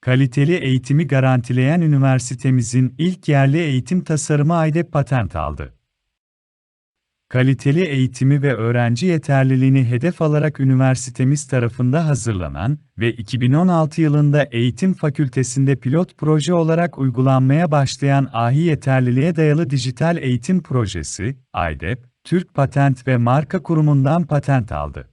Kaliteli eğitimi garantileyen üniversitemizin ilk yerli eğitim tasarımı AYDEP patent aldı. Kaliteli eğitimi ve öğrenci yeterliliğini hedef alarak üniversitemiz tarafında hazırlanan ve 2016 yılında Eğitim Fakültesinde pilot proje olarak uygulanmaya başlayan AHİ Yeterliliğe Dayalı Dijital Eğitim Projesi, AYDEP, Türk Patent ve Marka Kurumu'ndan patent aldı.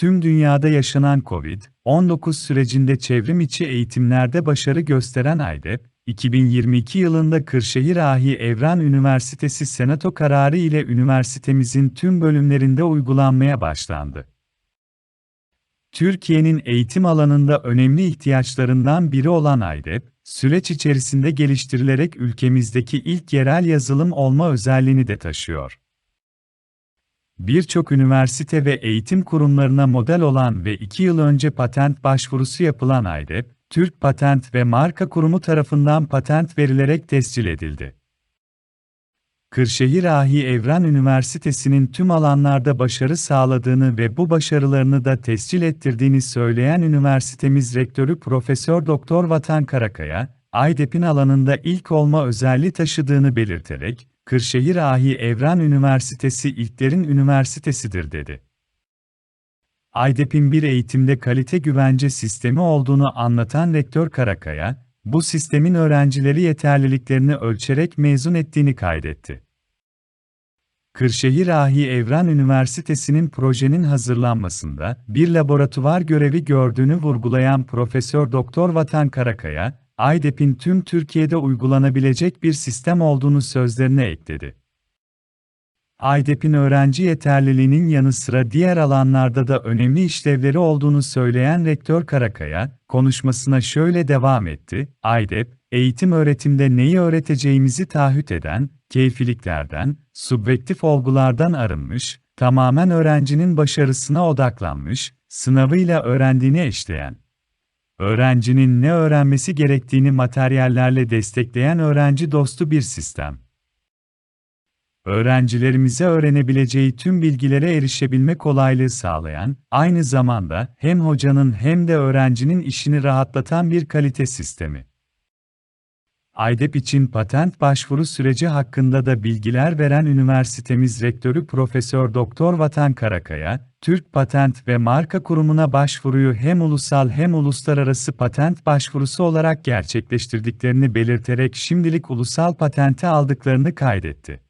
Tüm dünyada yaşanan COVID-19 sürecinde çevrim içi eğitimlerde başarı gösteren AYDEP, 2022 yılında Kırşehir Ahi Evran Üniversitesi Senato kararı ile üniversitemizin tüm bölümlerinde uygulanmaya başlandı. Türkiye'nin eğitim alanında önemli ihtiyaçlarından biri olan AYDEP, süreç içerisinde geliştirilerek ülkemizdeki ilk yerel yazılım olma özelliğini de taşıyor. Birçok üniversite ve eğitim kurumlarına model olan ve 2 yıl önce patent başvurusu yapılan AYDEP, Türk Patent ve Marka Kurumu tarafından patent verilerek tescil edildi. Kırşehir Ahi Evran Üniversitesi'nin tüm alanlarda başarı sağladığını ve bu başarılarını da tescil ettirdiğini söyleyen üniversitemiz rektörü Profesör Doktor Vatan Karakaya, AYDEP'in alanında ilk olma özelliği taşıdığını belirterek, Kırşehir Ahi Evran Üniversitesi ilklerin üniversitesidir dedi. AYDEP'in bir eğitimde kalite güvence sistemi olduğunu anlatan Rektör Karakaya, bu sistemin öğrencileri yeterliliklerini ölçerek mezun ettiğini kaydetti. Kırşehir Ahi Evran Üniversitesi'nin projenin hazırlanmasında bir laboratuvar görevi gördüğünü vurgulayan Profesör Doktor Vatan Karakaya, AYDEP'in tüm Türkiye'de uygulanabilecek bir sistem olduğunu sözlerine ekledi. AYDEP'in öğrenci yeterliliğinin yanı sıra diğer alanlarda da önemli işlevleri olduğunu söyleyen Rektör Karakaya, konuşmasına şöyle devam etti, AYDEP, eğitim öğretimde neyi öğreteceğimizi taahhüt eden, keyfiliklerden, subjektif olgulardan arınmış, tamamen öğrencinin başarısına odaklanmış, sınavıyla öğrendiğini eşleyen, öğrencinin ne öğrenmesi gerektiğini materyallerle destekleyen öğrenci dostu bir sistem öğrencilerimize öğrenebileceği tüm bilgilere erişebilme kolaylığı sağlayan, aynı zamanda hem hocanın hem de öğrencinin işini rahatlatan bir kalite sistemi. AYDEP için patent başvuru süreci hakkında da bilgiler veren üniversitemiz rektörü Profesör Doktor Vatan Karakaya, Türk Patent ve Marka Kurumu'na başvuruyu hem ulusal hem uluslararası patent başvurusu olarak gerçekleştirdiklerini belirterek şimdilik ulusal patenti aldıklarını kaydetti.